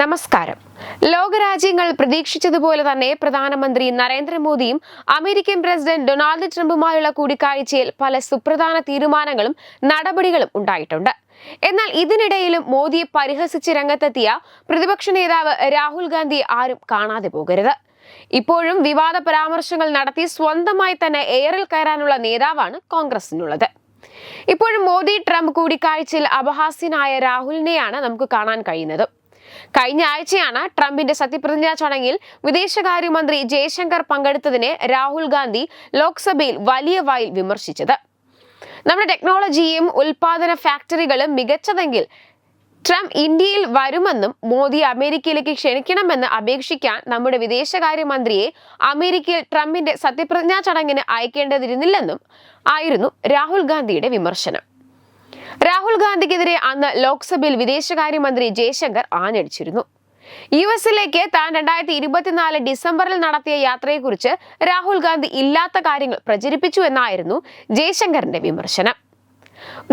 നമസ്കാരം. ലോകരാജ്യങ്ങൾ പ്രതീക്ഷിച്ചതുപോലെ തന്നെ പ്രധാനമന്ത്രി നരേന്ദ്രമോദിയും അമേരിക്കൻ പ്രസിഡന്റ് ഡൊണാൾഡ് ട്രംപുമായുള്ള കൂടിക്കാഴ്ചയിൽ പല സുപ്രധാന തീരുമാനങ്ങളും നടപടികളും ഉണ്ടായിട്ടുണ്ട്. എന്നാൽ ഇതിനിടയിലും മോദിയെ പരിഹസിച്ച് രംഗത്തെത്തിയ പ്രതിപക്ഷ നേതാവ് രാഹുൽ ഗാന്ധി ആരും കാണാതെ പോകരുത്. ഇപ്പോഴും വിവാദ പരാമർശങ്ങൾ നടത്തി സ്വന്തമായി തന്നെ എയറിൽ കയറാനുള്ള നേതാവാണ് കോൺഗ്രസിനുള്ളത്. ഇപ്പോഴും മോദി ട്രംപ് കൂടിക്കാഴ്ചയിൽ അപഹാസ്യനായ രാഹുലിനെയാണ് നമുക്ക് കാണാൻ കഴിയുന്നത്. കഴിഞ്ഞ ആഴ്ചയാണ് ട്രംപിന്റെ സത്യപ്രതിജ്ഞാ ചടങ്ങിൽ വിദേശകാര്യമന്ത്രി ജയശങ്കർ പങ്കെടുത്തതിനെ രാഹുൽ ഗാന്ധി ലോക്സഭയിൽ വലിയ വായിൽ വിമർശിച്ചത്. നമ്മുടെ ടെക്നോളജിയും ഉൽപാദന ഫാക്ടറികളും മികച്ചതെങ്കിൽ ട്രംപ് ഇന്ത്യയിൽ വരുമെന്നും മോദി അമേരിക്കയിലേക്ക് ക്ഷണിക്കണമെന്ന് അപേക്ഷിക്കാൻ നമ്മുടെ വിദേശകാര്യമന്ത്രിയെ അമേരിക്കയിൽ ട്രംപിന്റെ സത്യപ്രതിജ്ഞാ ചടങ്ങിന് അയക്കേണ്ടതിരുന്നില്ലെന്നും ആയിരുന്നു രാഹുൽ ഗാന്ധിയുടെ വിമർശനം. രാഹുൽ ഗാന്ധിക്കെതിരെ അന്ന് ലോക്സഭയിൽ വിദേശകാര്യമന്ത്രി ജയശങ്കർ ആഞ്ഞടിച്ചിരുന്നു. യു എസിലേക്ക് താൻ രണ്ടായിരത്തി ഇരുപത്തിനാല് ഡിസംബറിൽ നടത്തിയ യാത്രയെക്കുറിച്ച് രാഹുൽ ഗാന്ധി ഇല്ലാത്ത കാര്യങ്ങൾ പ്രചരിപ്പിച്ചു എന്നായിരുന്നു ജയശങ്കറിന്റെ വിമർശനം.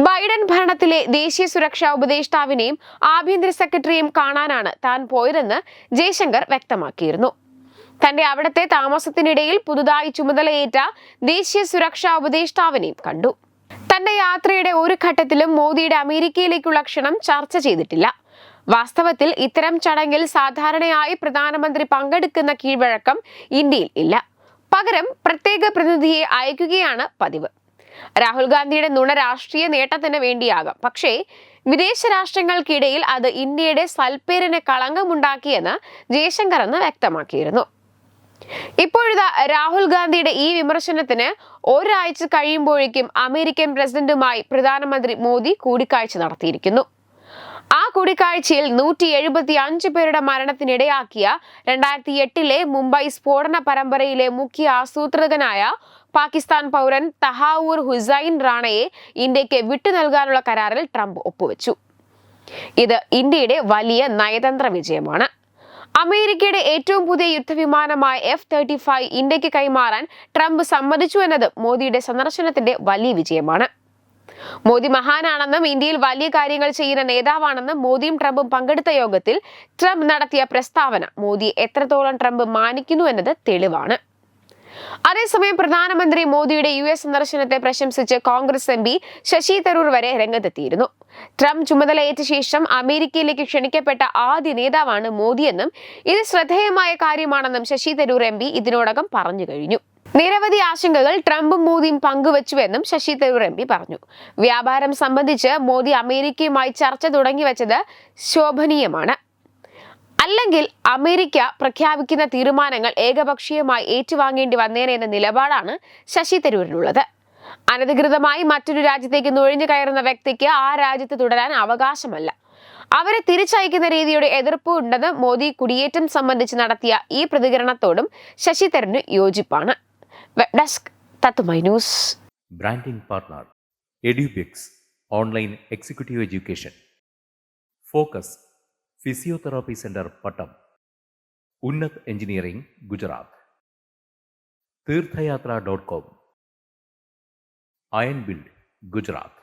ബൈഡൻ ഭരണത്തിലെ ദേശീയ സുരക്ഷാ ഉപദേഷ്ടാവിനെയും ആഭ്യന്തര സെക്രട്ടറിയും കാണാനാണ് താൻ പോയതെന്ന് ജയശങ്കർ വ്യക്തമാക്കിയിരുന്നു. തന്റെ അവിടത്തെ താമസത്തിനിടയിൽ പുതുതായി ചുമതലയേറ്റ ദേശീയ സുരക്ഷാ ഉപദേഷ്ടാവിനെയും കണ്ടു. തന്റെ യാത്രയുടെ ഒരു ഘട്ടത്തിലും മോദിയുടെ അമേരിക്കയിലേക്കുള്ള ക്ഷണം ചർച്ച ചെയ്തിട്ടില്ല. വാസ്തവത്തിൽ ഇത്തരം ചടങ്ങിൽ സാധാരണയായി പ്രധാനമന്ത്രി പങ്കെടുക്കുന്ന കീഴ്വഴക്കം ഇന്ത്യയിൽ ഇല്ല. പകരം പ്രത്യേക പ്രതിനിധിയെ അയക്കുകയാണ് പതിവ്. രാഹുൽ ഗാന്ധിയുടെ നുണ രാഷ്ട്രീയ നേട്ടത്തിന് വേണ്ടിയാകാം. പക്ഷേ വിദേശ രാഷ്ട്രങ്ങൾക്കിടയിൽ അത് ഇന്ത്യയുടെ സൽപ്പേരിന് കളങ്കമുണ്ടാക്കിയെന്ന് ജയശങ്കർ എന്ന് വ്യക്തമാക്കിയിരുന്നു. ഇപ്പോഴിതാ രാഹുൽ ഗാന്ധിയുടെ ഈ വിമർശനത്തിന് ഒരാഴ്ച കഴിയുമ്പോഴേക്കും അമേരിക്കൻ പ്രസിഡന്റുമായി പ്രധാനമന്ത്രി മോദി കൂടിക്കാഴ്ച നടത്തിയിരിക്കുന്നു. ആ കൂടിക്കാഴ്ചയിൽ നൂറ്റി എഴുപത്തി അഞ്ച് പേരുടെ മരണത്തിനിടയാക്കിയ രണ്ടായിരത്തി എട്ടിലെ മുംബൈ സ്ഫോടന പരമ്പരയിലെ മുഖ്യ ആസൂത്രകനായ പാകിസ്ഥാൻ പൗരൻ തഹാവൂർ ഹുസൈൻ റാണയെ ഇന്ത്യയ്ക്ക് വിട്ടു നൽകാനുള്ള കരാറിൽ ട്രംപ് ഒപ്പുവെച്ചു. ഇത് ഇന്ത്യയുടെ വലിയ നയതന്ത്ര വിജയമാണ്. അമേരിക്കയുടെ ഏറ്റവും പുതിയ യുദ്ധവിമാനമായ എഫ് തേർട്ടി ഫൈവ് ഇന്ത്യയ്ക്ക് കൈമാറാൻ ട്രംപ് സമ്മതിച്ചു എന്നത് മോദിയുടെ സന്ദർശനത്തിന്റെ വലിയ വിജയമാണ്. മോദി മഹാനാണെന്നും ഇന്ത്യയിൽ വലിയ കാര്യങ്ങൾ ചെയ്യുന്ന നേതാവാണെന്നും മോദിയും ട്രംപും പങ്കെടുത്ത യോഗത്തിൽ ട്രംപ് നടത്തിയ പ്രസ്താവന മോദി എത്രത്തോളം ട്രംപ് മാനിക്കുന്നു എന്നത് തെളിവാണ്. അതേസമയം പ്രധാനമന്ത്രി മോദിയുടെ യു എസ് സന്ദർശനത്തെ പ്രശംസിച്ച് Congress M P Shashi Tharoor വരെ രംഗത്തെത്തിയിരുന്നു. ട്രംപ് ചുമതലയേറ്റ ശേഷം അമേരിക്കയിലേക്ക് ക്ഷണിക്കപ്പെട്ട ആദ്യ നേതാവാണ് മോദിയെന്നും ഇത് ശ്രദ്ധേയമായ കാര്യമാണെന്നും ശശി തരൂർ എം പി ഇതിനോടകം പറഞ്ഞു കഴിഞ്ഞു. നിരവധി ആശങ്കകൾ ട്രംപും മോദിയും പങ്കുവച്ചുവെന്നും ശശി തരൂർ എം പി പറഞ്ഞു. വ്യാപാരം സംബന്ധിച്ച് മോദി അമേരിക്കയുമായി ചർച്ച തുടങ്ങിവെച്ചത് ശോഭനീയമാണ്. അല്ലെങ്കിൽ അമേരിക്ക പ്രഖ്യാപിക്കുന്ന തീരുമാനങ്ങൾ ഏകപക്ഷീയമായി ഏറ്റുവാങ്ങേണ്ടി വന്നേനെ എന്ന നിലപാടാണ് ശശി തരൂരിനുള്ളത്. അനധികൃതമായി മറ്റൊരു രാജ്യത്തേക്ക് നുഴഞ്ഞു കയറുന്ന വ്യക്തിക്ക് ആ രാജ്യത്ത് തുടരാൻ അവകാശമല്ല. അവരെ തിരിച്ചയക്കുന്ന രീതിയുടെ എതിർപ്പ് ഉണ്ടെന്ന് മോദി കുടിയേറ്റം സംബന്ധിച്ച് നടത്തിയ ഈ പ്രതികരണത്തോടും ശശി തരൂരിന് യോജിപ്പാണ്. Web desk branding partner online executive education focus physiotherapy centre Pattom ഉന്നത് എഞ്ചിനീയറിംഗ് ഗുജറാത്ത് തീർത്ഥയാത്ര dot com ion build Gujarat